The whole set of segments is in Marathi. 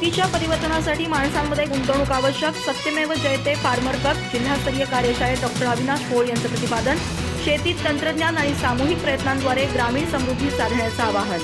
शेतीच्या परिवर्तनासाठी माणसांमध्ये गुंतवणूक आवश्यक. Satyamev Jayate farmer cup. जिल्हास्तरीय कार्यशाळेत डॉक्टर अविनाश पोळ यांचं प्रतिपादन. शेतीत तंत्रज्ञान आणि सामूहिक प्रयत्नांद्वारे ग्रामीण समृद्धी साधण्याचं आवाहन.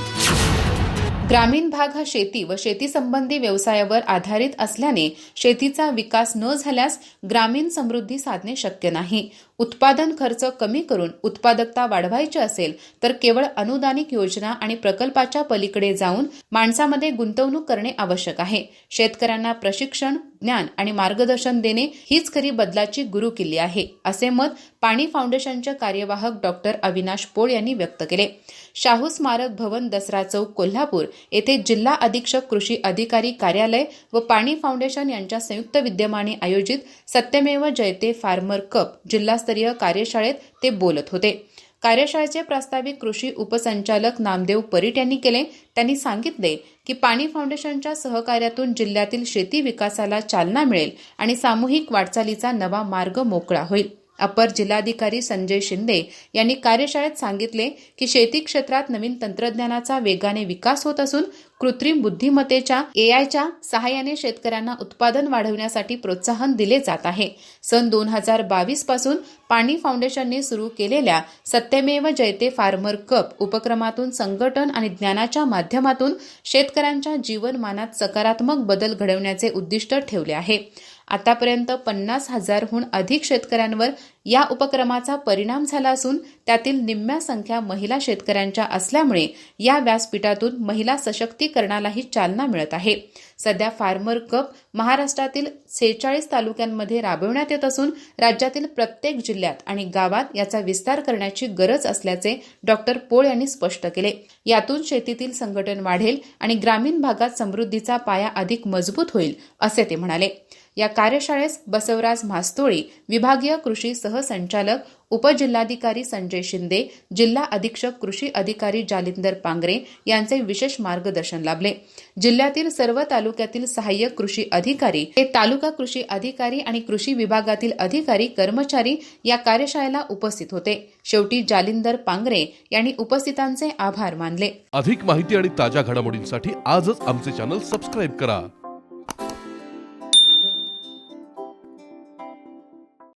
ग्रामीण भाग हा शेती व शेतीसंबंधी व्यवसायावर आधारित असल्याने शेतीचा विकास न झाल्यास ग्रामीण समृद्धी साधणे शक्य नाही. उत्पादन खर्च कमी करून उत्पादकता वाढवायची असेल तर केवळ अनुदानिक योजना आणि प्रकल्पाच्या पलीकडे जाऊन माणसामध्ये गुंतवणूक करणे आवश्यक आहे. शेतकऱ्यांना प्रशिक्षण ज्ञान आणि मार्गदर्शन देणे हीच खरी बदलाची गुरु किल्ली आहे असे मत पाणी फाउंडेशनचे कार्यवाहक डॉक्टर अविनाश पोळ यांनी व्यक्त केले. शाहू स्मारक भवन दसरा चौक कोल्हापूर येथे जिल्हा अधीक्षक कृषी अधिकारी कार्यालय व पाणी फाउंडेशन यांच्या संयुक्त विद्यमाने आयोजित सत्यमेव जयते फार्मर कप जिल्हास्तरीय कार्यशाळेत ते बोलत होते. कार्यशाळेचे प्रास्ताविक कृषी उपसंचालक नामदेव परीट यांनी केले. त्यांनी सांगितले की पाणी फाउंडेशनच्या सहकार्यातून जिल्ह्यातील शेती विकासाला चालना मिळेल आणि सामूहिक वाटचालीचा नवा मार्ग मोकळा होईल. अपर जिल्हाधिकारी संजय शिंदे यांनी कार्यशाळेत सांगितले की शेती क्षेत्रात नवीन तंत्रज्ञानाचा वेगाने विकास होत असून कृत्रिम बुद्धिमत्तेच्या एआयच्या सहाय्याने शेतकऱ्यांना उत्पादन वाढवण्यासाठी प्रोत्साहन दिले जात आहे. सन दोन हजार बावीसपासून पाणी फाउंडेशनने सुरू केलेल्या सत्यमेव जयते फार्मर कप उपक्रमातून संघटन आणि ज्ञानाच्या माध्यमातून शेतकऱ्यांच्या जीवनमानात सकारात्मक बदल घडवण्याचे उद्दिष्ट ठेवले आहे. आतापर्यंत पन्नास हजारहून अधिक शेतकऱ्यांवर या उपक्रमाचा परिणाम झाला असून त्यातील निम्म्या संख्या महिला शेतकऱ्यांच्या असल्यामुळे या व्यासपीठातून महिला सशक्तीकरणालाही चालना मिळत आहे. सध्या फार्मर कप महाराष्ट्रातील सेहेचाळीस तालुक्यांमध्ये राबवण्यात येत असून राज्यातील प्रत्येक जिल्ह्यात आणि गावात याचा विस्तार करण्याची गरज असल्याचे डॉक्टर पोळ यांनी स्पष्ट केले. यातून शेतीतील संघटन वाढेल आणि ग्रामीण भागात समृद्धीचा पाया अधिक मजबूत होईल असे ते म्हणाले. या कार्यशाळेस बसवराज म्हास्तोळी विभागीय कृषी सहसंचालक उपजिल्हाधिकारी संजय शिंदे जिल्हा अधीक्षक कृषी अधिकारी जालिंदर पांगरे यांचे विशेष मार्गदर्शन लाभले. जिल्ह्यातील सर्व तालुक्यातील सहाय्यक कृषी अधिकारी ते तालुका कृषी अधिकारी आणि कृषी विभागातील अधिकारी कर्मचारी या कार्यशाळेला उपस्थित होते. शेवटी जालिंदर पांगरे यांनी उपस्थितांचे आभार मानले. अधिक माहिती आणि ताज्या घडामोडींसाठी आजच आमचे चॅनल सबस्क्राईब करा.